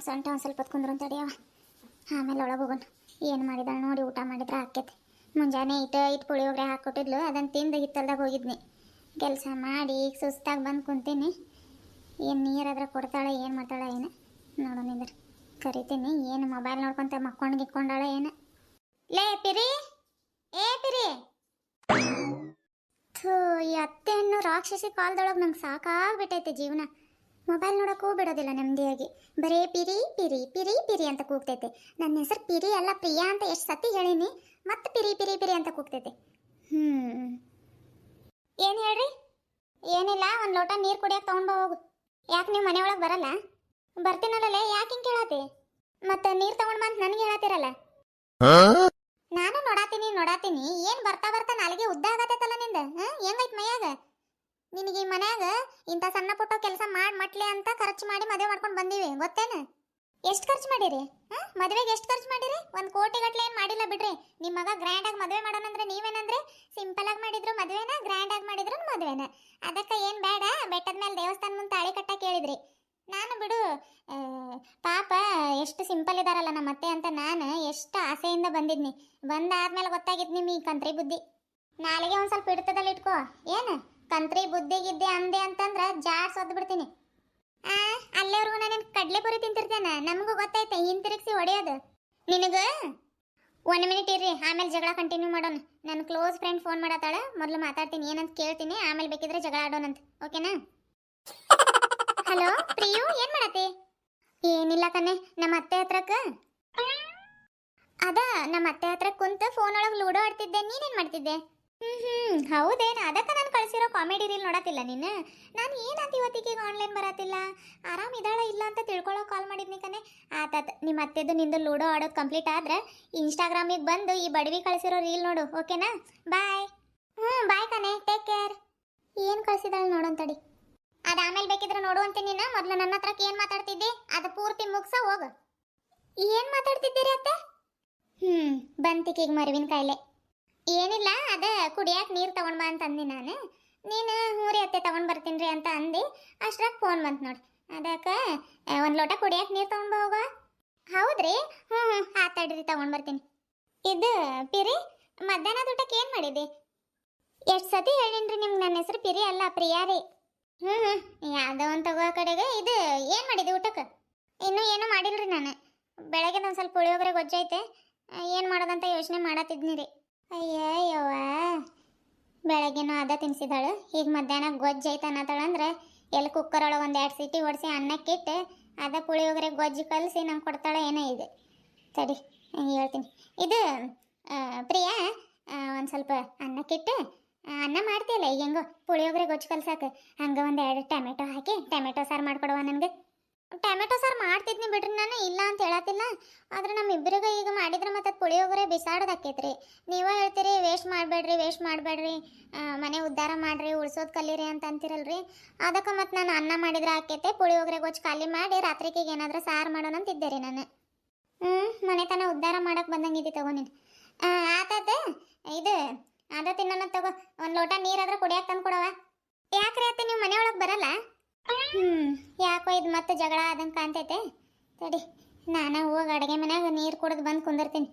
ಗಂಟು ಸಂಟ, ಒಂದು ಸ್ವಲ್ಪ ಕುಂದ್ರು ತಡಿಯವ ಆಮೇಲೆ ಒಳಗೆ ಹೋಗೋಣ ಏನು ಮಾಡಿದಾಳೆ ನೋಡಿ ಊಟ ಮಾಡಿದ್ರೆ ಆಕೈತಿ ಮುಂಜಾನೆ ಇಟ್ಟು ಇಟ್ಟು ಪುಳಿಯೋಗರೆ ಹಾಕ್ಕೊಟ್ಟಿದ್ಲು ಅದನ್ನು ತಿಂದು ಹಿತ್ತಲ್ದಾಗ ಹೋಗಿದ್ನಿ. ಕೆಲಸ ಮಾಡಿ ಈಗ ಸುಸ್ತಾಗಿ ಬಂದು ಕುಂತೀನಿ. ಏನು ನೀರಾದ್ರೆ ಕೊಡ್ತಾಳೆ, ಏನು ಮಾಡ್ತಾಳೆ ಏನು? ನೋಡೋಣ ನಿಂದ್ರೆ. ಕರಿತೀನಿ, ಏನು ಮೊಬೈಲ್ ನೋಡ್ಕೊಂತ ಮಕ್ಕೊಂಡು ಗಿಕ್ಕೊಂಡಾಳೆ ಏನು? ಲೇ ಪಿರಿ, ಏ ಪಿರಿ. ಥೂ, ಈ ಅತ್ತೆ ಅನ್ನೋ ರಾಕ್ಷಸಿ ಕಾಲದೊಳಗೆ ನಂಗೆ ಸಾಕಾಗ್ಬಿಟ್ಟೈತೆ ಜೀವನ. ಮೊಬೈಲ್ ನೋಡಕ್ಕೂ ಬಿಡೋದಿಲ್ಲ ನೆಮ್ಮದಿಯಾಗಿ ಬರೀ ಪಿರಿ ಪಿರಿ ಪಿರಿ ಪಿರಿ ಅಂತ ಕೂಗ್ತೈತೆ. ನನ್ನ ಹೆಸರು ಪಿರಿ ಅಲ್ಲ ಪ್ರಿಯಾ ಅಂತ ಎಷ್ಟು ಸತಿ ಹೇಳೀನಿ ಮತ್ತೆ ಪಿರಿ ಪಿರಿ ಪಿರಿ ಅಂತ ಕೂಗ್ತೈತೆ. ಹ್ಞೂ ಏನು ಹೇಳ್ರಿ? ಏನಿಲ್ಲ ಒಂದು ಲೋಟ ನೀರು ಕುಡಿಯಕ್ಕೆ ತೊಗೊಂಡು ಹೋಗು. ಯಾಕೆ ನೀವು ಮನೆ ಒಳಗೆ ಬರಲ್ಲ? ಬರ್ತೀನಲ್ಲೇ ಯಾಕೆ ಹಿಂಗೆ ಕೇಳತ್ತಿ ಮತ್ತೆ ನೀರು ತೊಗೊಂಡು ಬಂದು ನನಗೆ ಹೇಳತ್ತೀರಲ್ಲ ನಾನು ನೋಡಾತೀನಿ ನೋಡಾತೀನಿ ಏನ್ ಬರ್ತಾ ಬರ್ತಾ ನಾಲಿಗೆ ಉದ್ದ ಆಗತೈತಲ್ಲ ನಿಂದ ಹಾ? ಹೆಂಗೈತ್ ಮೈಯಾಗ ನಿನಗೆ ಈ ಮನ್ಯಾಗ ಇಂಥ ಸಣ್ಣ ಪುಟ್ಟ ಕೆಲಸ ಮಾಡಿ ಮಟ್ಲಿ ಅಂತ ಖರ್ಚು ಮಾಡಿ ಮದುವೆ ಮಾಡ್ಕೊಂಡು ಬಂದೀವಿ, ಗೊತ್ತೇನ? ಎಷ್ಟು ಖರ್ಚು ಮಾಡಿರಿ? ಹಾಂ? ಮದುವೆಗೆ ಎಷ್ಟು ಖರ್ಚು ಮಾಡಿರಿ? ಒಂದು ಕೋಟಿ ಗಟ್ಟಲೆ ಏನು ಮಾಡಿಲ್ಲ ಬಿಡ್ರಿ. ನಿಮ್ಮ ಮಗ ಗ್ರ್ಯಾಂಡ್ ಆಗಿ ಮದುವೆ ಮಾಡೋಣಂದ್ರೆ ನೀವೇನಂದ್ರೆ ಸಿಂಪಲ್ ಆಗಿ ಮಾಡಿದ್ರು ಮದುವೆನ ಗ್ರ್ಯಾಂಡ್ ಆಗಿ ಮಾಡಿದ್ರು ಮದುವೆನ. ಅದಕ್ಕೆ ಏನು ಬೇಡ, ಬೆಟ್ಟದ ಮೇಲೆ ದೇವಸ್ಥಾನ ಮುಂದೆ ತಾಳಿ ಕಟ್ಟಕ್ಕೆ ಕೇಳಿದ್ರಿ ನಾನು ಬಿಡು ಪಾಪ ಎಷ್ಟು ಸಿಂಪಲ್ ಇದಾರಲ್ಲ ನಮ್ಮ ಅತ್ತೆ ಅಂತ ನಾನು ಎಷ್ಟು ಆಸೆಯಿಂದ ಬಂದಿದ್ನಿ. ಬಂದಾದ್ಮೇಲೆ ಗೊತ್ತಾಗಿತ್ತು ನಿಮ್ಮ ಈ ಕಂತ್ರಿ ಬುದ್ಧಿ. ನಾಳೆಗೆ ಒಂದು ಸ್ವಲ್ಪ ಇಡ್ತದಲ್ಲಿ ಇಟ್ಕೋ. ಏನು? ಕಂತ್ರಿ ಬುದ್ಧಿ ಗಿದ್ದೆ ಅಂದೆ ಅಂತಂದ್ರ ಜಾಡ್ ಸೊದ್ದು ಬಿಡ್ತೀನಿ. ಆ ಅಲ್ಲೇವರೆಗೂ ಕಡ್ಲೆ ಪುರಿ ತಿಂತಿರ್ತೇನೆ, ನಮಗೂ ಗೊತ್ತೈತೆ, ಹಿಂತಿರುಗಿಸಿ ಹೊಡೆಯೋದು. ನಿನಗ? ಒನ್ ಮಿನಿಟ್ ಇರ್ರಿ, ಆಮೇಲೆ ಜಗಳ ಕಂಟಿನ್ಯೂ ಮಾಡೋಣ. ನನ್ನ ಕ್ಲೋಸ್ ಫ್ರೆಂಡ್ ಫೋನ್ ಮಾಡತ್ತಾಳ, ಮೊದಲು ಮಾತಾಡ್ತೀನಿ, ಏನಂತ ಕೇಳ್ತೀನಿ, ಆಮೇಲೆ ಬೇಕಿದ್ರೆ ಜಗಳ ಆಡೋಣಂತ. ಓಕೆನಾ ಹಲೋ ಪ್ರಿಯು, ಏನ್ ಮಾಡತ್ತಿ? ಏನಿಲ್ಲ ಕಣೆ, ನಮ್ಮ ಅತ್ತೆ ಹತ್ರಕ್ಕ. ಅದ, ನಮ್ಮ ಅತ್ತೆ ಹತ್ರ ಕುಂತ ಫೋನ್ ಒಳಗೆ ಲೂಡೋ ಆಡ್ತಿದ್ದೆ ನೀನೇನ್ ಮಾಡ್ತಿದ್ದೆ? ಹ್ಮ್ ಹ್ಮ್, ಹೌದೇನು, ಅದಕ್ಕ ನಾನು ಕಾಮಿಡಿ ರೀಲ್ ನೋಡತ್ತಿಲ್ಲ ನೀನು? ನಾನು ಏನಂತ ಇವತ್ತಿಗೆ ಆನ್ಲೈನ್ ಬರತ್ತಿಲ್ಲ? ಆರಾಮ್ ಇದಾಳ ಇಲ್ಲ ಅಂತ ತಿಳ್ಕೊಳ್ಳೋ ಕಾಲ್ ಮಾಡಿದ್ನಿ ಕಣೆ. ಆತಾತ್ ನಿಮ್ಮ ಅತ್ತೆದು ನಿಂದು ಲೂಡೋ ಆಡೋದು ಕಂಪ್ಲೀಟ್ ಆದ್ರೆ ಇನ್ಸ್ಟಾಗ್ರಾಮಿಗೆ ಬಂದು ಈ ಬಡವಿ ಕಳ್ಸಿರೋ ರೀಲ್ ನೋಡು, ಓಕೆನಾ? ಬಾಯ್ ಹ್ಞೂ ಬಾಯ್ ಕಣೆ ಟೇಕ್ ಕೇರ್ ಏನು ಕಳ್ಸಿದಾಳೆ ನೋಡೋಂತಡಿ ಅದು ಆಮೇಲೆ ಬೇಕಿದ್ರೆ ನೋಡು ಅಂತ ನೀನು. ಮೊದಲು ನನ್ನ ಹತ್ರಕ್ಕೆ ಏನು ಮಾತಾಡ್ತಿದ್ದೆ? ಅದು ಪೂರ್ತಿ ಮುಗ್ಸ ಹೋಗು. ಏನು ಮಾತಾಡ್ತಿದ್ದೀರಿ ಅತ್ತೆ? ಹ್ಞೂ ಬಂತಿಕೀಗ ಮರುವಿನ ಕಾಯಿಲೆ. ಏನಿಲ್ಲ, ಅದ ಕುಡಿಯಕ್ಕೆ ನೀರು ತಗೊಂಡ್ಬಾ ಅಂತ ನಾನು. ನೀನು ಹೂರಿ ಅತ್ತೆ ತಗೊಂಡು ಬರ್ತೀನಿ ರೀ ಅಂತ ಅಂದು. ಅಷ್ಟ್ರಾಗ ಫೋನ್ ಬಂತು ನೋಡಿ. ಅದಕ್ಕೆ ಒಂದು ಲೋಟ ಕುಡಿಯಕ್ಕೆ ನೀರು ತೊಗೊಂಡು ಹೋಗ. ಹೌದ್ರಿ? ಹ್ಞೂ ಹ್ಞೂ ಆತಾಡ್ರಿ ತೊಗೊಂಡು ಬರ್ತೀನಿ. ಇದು ಪಿರಿ, ಮಧ್ಯಾಹ್ನದ ಊಟಕ್ಕೆ ಏನು ಮಾಡಿದೆ? ಎಷ್ಟು ಸತಿ ಹೇಳಿನ್ರಿ ನಿಮ್ಗೆ ನನ್ನ ಹೆಸರು ಪಿರಿ ಅಲ್ಲ, ಪ್ರಿಯಾ ರೀ. ಹ್ಞೂ ಹ್ಞೂ ಯಾವುದೋ ಒಂದು ತಗೋ ಕಡೆಗೆ. ಇದು ಏನು ಮಾಡಿದೆ ಊಟಕ್ಕೆ ಇನ್ನೂ ಏನೂ ಮಾಡಿಲ್ರಿ ನಾನು. ಬೆಳಗ್ಗೆ ಒಂದು ಸ್ವಲ್ಪ ಪುಳಿಯೋಗರೆ ಗೊಜ್ಜೈತೆ ಏನು ಮಾಡೋದಂತ ಯೋಚನೆ ಮಾಡತ್ತಿದ್ನಿ ರೀ. ಅಯ್ಯಯ್ಯವ್ವ. ಬೆಳಗ್ಗೆನೂ ಅದ ತಿನ್ಸಿದಾಳು ಈಗ ಮಧ್ಯಾಹ್ನ ಗೊಜ್ಜು ಐತೆ ಅಂದ್ರೆ ಎಲ್ಲಿ ಕುಕ್ಕರ್ ಒಳಗೆ ಒಂದು ಎರಡು ಸೀಟಿ ಹೊಡೆಸಿ ಅನ್ನಕ್ಕಿಟ್ಟು ಅದ ಪುಳಿಯೋಗರೆ ಗೊಜ್ಜು ಕಲಸಿ ನಂಗೆ ಕೊಡ್ತಾಳೆ ಏನೋ ಇದೆ. ಸರಿ ಹೇಳ್ತೀನಿ. ಇದು ಪ್ರಿಯಾ ಒಂದು ಸ್ವಲ್ಪ ಅನ್ನಕ್ಕಿಟ್ಟು ಅನ್ನ ಮಾಡ್ತೀಯಲ್ಲ, ಈಗ ಹೆಂಗೋ ಪುಳಿಯೋಗರೆ ಗೊಜ್ಜು ಕಲ್ಸಾಕ. ಹಂಗೆ ಒಂದು ಎರಡು ಟೊಮೆಟೊ ಹಾಕಿ, ಟೊಮೆಟೊ ಸಾರು ಮಾಡಿಕೊಡುವ ನನಗೆ. ಟೊಮೆಟೊ ಸಾರು ಮಾಡ್ತಿದ್ನಿ ಬಿಡ್ರಿ ನಾನು, ಇಲ್ಲ ಅಂತ ಹೇಳತ್ತಿಲ್ಲ. ಆದ್ರೆ ನಮ್ಮ ಇಬ್ಬರಿಗೂ ಈಗ ಮಾಡಿದ್ರೆ ಮತ್ತೆ ಪುಳಿಯೋಗರೆ ಬಿಸಾಡೋದಾಕೈತ್ರಿ ನೀವೇ ಹೇಳ್ತೀರಿ, ವೇಸ್ಟ್ ಮಾಡಬೇಡ್ರಿ ವೇಸ್ಟ್ ಮಾಡಬೇಡ್ರಿ. ಮನೆ ಉದ್ಧಾರ ಮಾಡ್ರಿ, ಉಳ್ಸೋದು ಕಲೀರಿ ಅಂತ ಅಂತಿರಲ್ರಿ. ಅದಕ್ಕೆ ಮತ್ತೆ ನಾನು ಅನ್ನ ಮಾಡಿದ್ರೆ ಆಕೈತೆ ಪುಳಿಯೋಗರೆ ಗೊಜ್ಜು ಖಾಲಿ ಮಾಡಿ ರಾತ್ರಿಗೆ ಏನಾದ್ರೂ ಸಾರು ಮಾಡೋಣ ಅಂತಿದ್ದೆ ರೀ ನಾನು. ಹ್ಞೂ ಮನೆತನ ಉದ್ಧಾರ ಮಾಡಕ್ಕೆ ಬಂದಂಗಿದ್ದಿ ತಗೋ ನೀನು. ಆತೈತೆ ಇದು, ಅದ ತಿನ್ನೋಣ ತಗೋ. ಒಂದು ಲೋಟ ನೀರಾದ್ರೆ ಕುಡಿಯಕ್ಕೆ ತಂದು ಕೊಡವ ಯಾಕ್ರಿ ಅತ್ತೆ ನೀವು ಮನೆಯೊಳಗೆ ಬರಲ್ಲ? ಯಾಕೋ ಇದು ಮತ್ತೆ ಜಗಳ ಆದಂಗೆ ಕಾಣ್ತೈತೆ. ತಡಿ, ನಾನು ಹೋಗಿ ಅಡುಗೆ ಮನ್ಯಾಗ ನೀರು ಕುಡಿದು ಬಂದು ಕುಂದಿರ್ತೀನಿ.